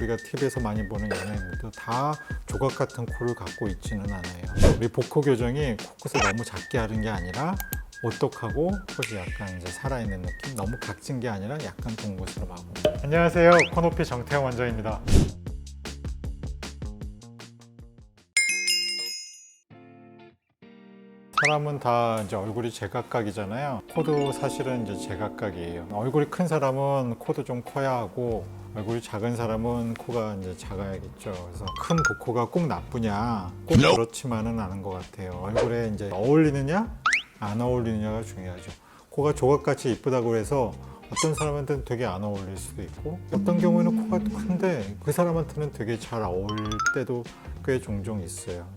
우리가 TV에서 많이 보는 연예인들도 다 조각 같은 코를 갖고 있지는 않아요. 우리 복코 교정이 코끝을 너무 작게 하는 게 아니라 오똑하고 코이 약간 이제 살아있는 느낌 너무 각진 게 아니라 약간 동고스름하고 안녕하세요 코노피 정태영 원장입니다 사람은 다 이제 얼굴이 제각각이잖아요. 코도 사실은 이제 제각각이에요. 얼굴이 큰 사람은 코도 좀 커야 하고 얼굴이 작은 사람은 코가 이제 작아야겠죠. 그래서 큰 복코가 꼭 나쁘냐? 꼭 그렇지만은 않은 것 같아요. 얼굴에 이제 어울리느냐, 안 어울리느냐가 중요하죠. 코가 조각같이 이쁘다고 해서 어떤 사람한테는 되게 안 어울릴 수도 있고 어떤 경우에는 코가 큰데 그 사람한테는 되게 잘 어울릴 때도 꽤 종종 있어요.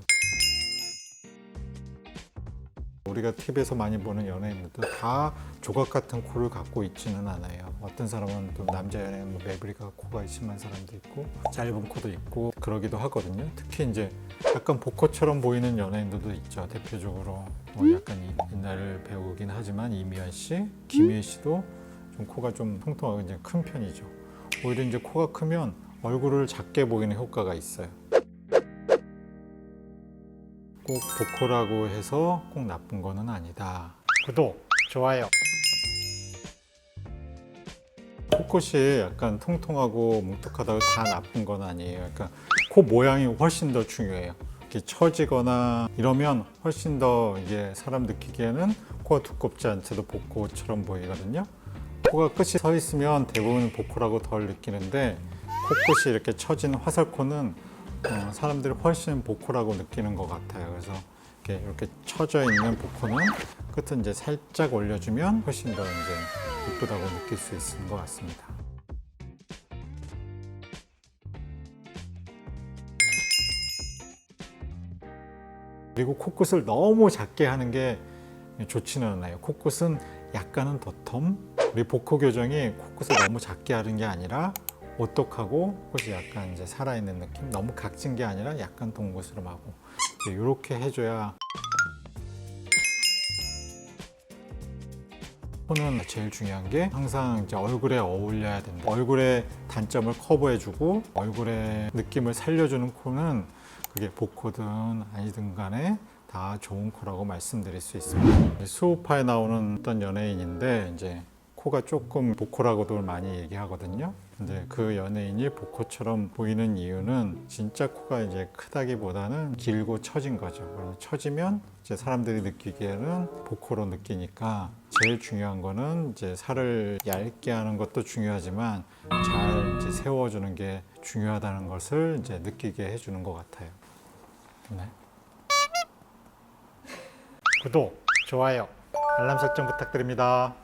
우리가 TV에서 많이 보는 연예인들도 다 조각 같은 코를 갖고 있지는 않아요. 어떤 사람은 또 남자 연예인 뭐 매브리가 코가 심한 사람도 있고 짧은 코도 있고 그러기도 하거든요. 특히 이제 약간 복코처럼 보이는 연예인들도 있죠. 대표적으로 뭐 약간 이- 옛날 배우긴 하지만 이미연 씨, 김희애 씨도 좀 코가 좀 통통하고 이제 큰 편이죠. 오히려 이제 코가 크면 얼굴을 작게 보이는 효과가 있어요. 꼭 보코라고 해서 꼭 나쁜 거는 아니다. 구독, 좋아요. 코끝이 약간 통통하고 뭉툭하다고 다 나쁜 건 아니에요. 그러니까 코 모양이 훨씬 더 중요해요. 이렇게 처지거나 이러면 훨씬 더 이게 사람 느끼기에는 코가 두껍지 않지도 복코처럼 보이거든요. 코가 끝이 서 있으면 대부분 복코라고 덜 느끼는데 코끝이 이렇게 처진 화살코는 어, 사람들이 훨씬 복코라고 느끼는 것 같아요. 그래서 이렇게, 이렇게 처져 있는 복코는 끝은 이제 살짝 올려주면 훨씬 더 이제 이쁘다고 느낄 수 있는 것 같습니다. 그리고 코끝을 너무 작게 하는 게 좋지는 않아요. 코끝은 약간은 도톰. 우리 복코 교정이 코끝을 너무 작게 하는 게 아니라 오똑하고 코이 약간 이제 살아있는 느낌. 너무 각진 게 아니라 약간 동고스름하고 이렇게 해줘야 코는 제일 중요한 게 항상 이제 얼굴에 어울려야 된다. 얼굴의 단점을 커버해주고 얼굴의 느낌을 살려주는 코는 그게 복코든 아니든 간에 다 좋은 코라고 말씀드릴 수 있습니다. 수우파에 나오는 어떤 연예인인데 이제 코가 조금 복코라고도 많이 얘기하거든요. 근데 그 연예인이 복코처럼 보이는 이유는 진짜 코가 이제 크다기보다는 길고 처진 거죠. 그러면 처지면 이제 사람들이 느끼기에는 복코로 느끼니까 제일 중요한 거는 이제 살을 얇게 하는 것도 중요하지만 잘 이제 세워주는 게 중요하다는 것을 이제 느끼게 해주는 것 같아요. 네. 구독, 좋아요, 알람 설정 부탁드립니다.